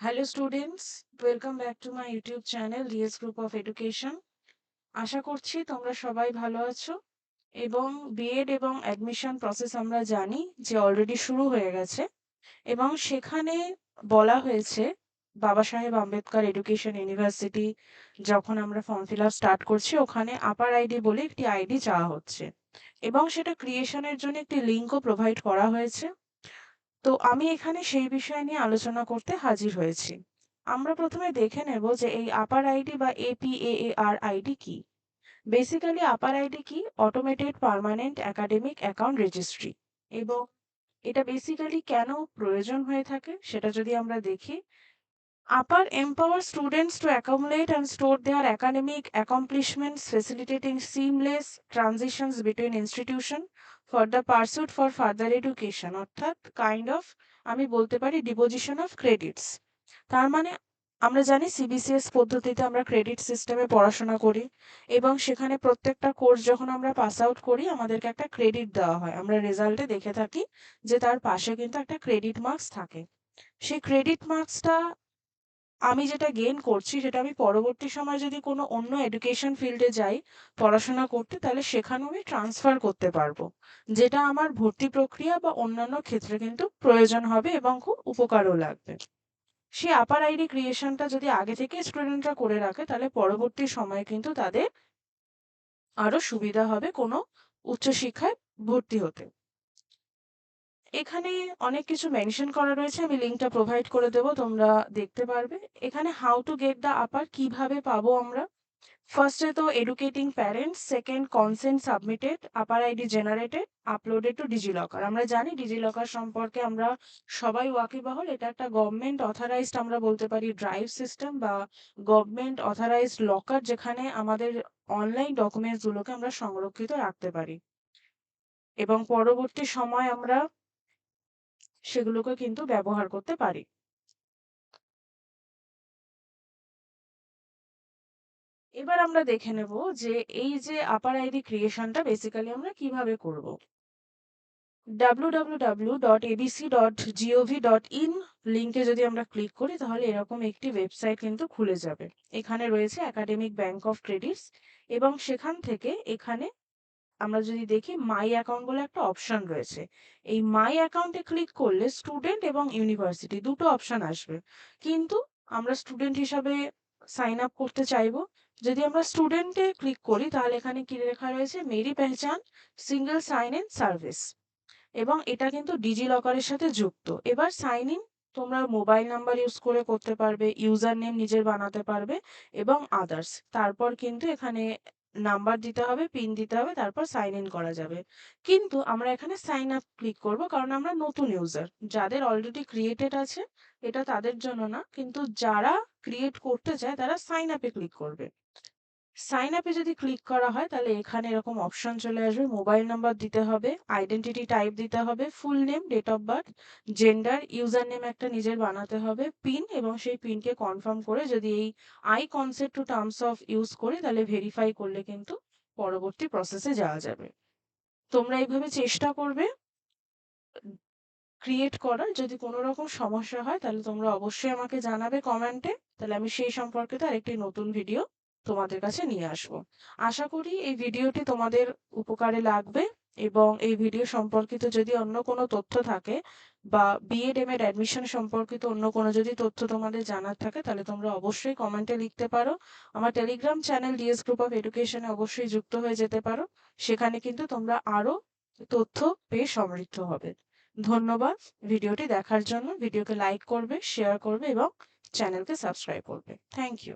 Hello students welcome back to my YouTube channel DS group of education আশা করছি তোমরা সবাই ভালো আছো এবং বিএড এবং অ্যাডমিশন প্রসেস আমরা জানি যে অলরেডি শুরু হয়ে গেছে এবং সেখানে বলা হয়েছে বাবা সাহেব আম্বেদকর এডুকেশন ইউনিভার্সিটি যখন আমরা ফর্ম ফিল আপ স্টার্ট করছি, ওখানে আপার আইডি বলে একটি আইডি চাওয়া হচ্ছে এবং সেটা ক্রিয়েশনের জন্য একটি লিঙ্কও প্রোভাইড করা হয়েছে। তো আমি এখানে সেই বিষয় নিয়ে আলোচনা করতে হাজির হয়েছি। আমরা প্রথমে দেখে নেব যে এই আপার আইডি বা A P A R ID কি। বেসিক্যালি আপার আইডি কি? Automated permanent academic account registry এবং এটা বেসিক্যালি কেন প্রয়োজন হয়ে থাকে সেটা যদি আমরা দেখি। APAAR empower students to accumulate and store their academic accomplishments facilitating seamless transitions between institution for the pursuit for further education অর্থাৎ কাইন্ড অফ আমি বলতে পারি ডিপোজিশন অফ ক্রেডিটস তার মানে আমরা জানি সিবিসিএস পদ্ধতিতে আমরা ক্রেডিট সিস্টেমে পড়াশোনা করি এবং সেখানে প্রত্যেকটা কোর্স যখন আমরা পাস আউট করি, আমাদেরকে একটা ক্রেডিট দেওয়া হয়। আমরা রেজাল্টে দেখে থাকি যে তার পাশে কিন্তু একটা ক্রেডিট মার্কস থাকে। সেই ক্রেডিট মার্কসটা আমি যেটা গেইন করছি সেটা আমি পরবর্তী সময় যদি কোনো অন্য এডুকেশন ফিল্ডে যাই পড়াশোনা করতে, তাহলে সেখানেও আমি ট্রান্সফার করতে পারব। যেটা আমার ভর্তি প্রক্রিয়া বা অন্যান্য ক্ষেত্রে কিন্তু প্রয়োজন হবে এবং খুব উপকারও লাগবে। সেই আপার আইডি ক্রিয়েশনটা যদি আগে থেকে স্টুডেন্টরা করে রাখে, তাহলে পরবর্তী সময়ে কিন্তু তাদের আরও সুবিধা হবে কোনো উচ্চশিক্ষায় ভর্তি হতে। এখানে অনেক কিছু মেনশন করা রয়েছে, আমি লিঙ্কটা প্রোভাইড করে দেব, তোমরা দেখতে পারবে। এখানে how to get the APAAR কীভাবে পাবো আমরা? ফার্স্টে তো educating parents second consent submitted APAAR ID generated uploaded to DigiLocker আমরা জানি ডিজিলকার সম্পর্কে আমরা সবাই ওয়াকিবহল, এটা একটা গভর্নমেন্ট অথরাইজড আমরা বলতে পারি ড্রাইভ সিস্টেম বা গভর্নমেন্ট অথরাইজড লকার যেখানে আমাদের অনলাইন ডকুমেন্টসগুলোকে আমরা সংরক্ষিত রাখতে পারি। এবং পরবর্তী সময় আমরা সেগুলোকে কিন্তু ব্যবহার করতে পারি। এবার আমরা দেখে নেব যে এই যে আপার আইডি ক্রিয়েশনটা বেসিক্যালি আমরা কীভাবে করব। www.abc.gov.in লিংকে যদি আমরা ক্লিক করি তাহলে এরকম একটি ওয়েবসাইট কিন্তু খুলে যাবে। এখানে রয়েছে একাডেমিক ব্যাংক অফ ক্রেডিটস এবং সেখান থেকে এখানে আমরা যদি দেখি মাই অ্যাকাউন্ট বলে একটা অপশন রয়েছে। এই মাই অ্যাকাউন্টে ক্লিক করলে স্টুডেন্ট এবং ইউনিভার্সিটি দুটো অপশন আসবে। কিন্তু আমরা স্টুডেন্ট হিসাবে সাইন আপ করতে চাইব। যদি আমরা স্টুডেন্টে ক্লিক করি, তাহলে এখানে কি লেখা রয়েছে? Meri Pehchaan single sign in service এবং এটা কিন্তু ডিজি লকারের সাথে যুক্ত। এবার সাইন ইন তোমরা মোবাইল নাম্বার ইউজ করে করতে পারবে ইউজার নেম নিজের বানাতে পারবে এবং আদার্স তারপর কিন্তু এখানে নাম্বার দিতে হবে, পিন দিতে হবে, তারপর সাইন ইন করা যাবে। কিন্তু আমরা এখানে সাইন আপ ক্লিক করব কারণ আমরা নতুন ইউজার যাদের অলরেডি ক্রিয়েটেড আছে, এটা তাদের জন্য না, কিন্তু যারা ক্রিয়েট করতে চায় তারা সাইন আপে ক্লিক করবে। সাইন আপে যদি ক্লিক করা হয়, তাহলে এখানে এরকম অপশন চলে আসবে। মোবাইল নাম্বার দিতে হবে আইডেন্টিটি টাইপ দিতে হবে full name date of birth gender user name একটা নিজের বানাতে হবে পিন এবং সেই পিনকে কনফার্ম করে যদি এই I consent to terms of use করি, তাহলে ভেরিফাই করলে কিন্তু পরবর্তী প্রসেসে যাওয়া যাবে। তোমরা এইভাবে চেষ্টা করবে ক্রিয়েট করার। যদি কোনো রকম সমস্যা হয়, তাহলে তোমরা অবশ্যই আমাকে জানাবে কমেন্টে তাহলে আমি সেই সম্পর্কিত আরেকটি নতুন ভিডিও তোমাদের কাছে নিয়ে আসব। আশা করি এই ভিডিওটি তোমাদের উপকারে লাগবে এবং এই ভিডিও সম্পর্কিত যদি অন্য কোনো তথ্য থাকে বা বিএড এম এর অ্যাডমিশন সম্পর্কিত অন্য কোনো যদি তথ্য তোমাদের জানার থাকে, তাহলে তোমরা অবশ্যই কমেন্টে লিখতে পারো। আমার Telegram channel DS group of এডুকেশনে অবশ্যই যুক্ত হয়ে যেতে পারো। সেখানে কিন্তু তোমরা আরও তথ্য পেয়ে সমৃদ্ধ হবে। ধন্যবাদ। ভিডিওটি দেখার জন্য, ভিডিওকে লাইক করবে শেয়ার করবে এবং চ্যানেলকে সাবস্ক্রাইব করবে। Thank you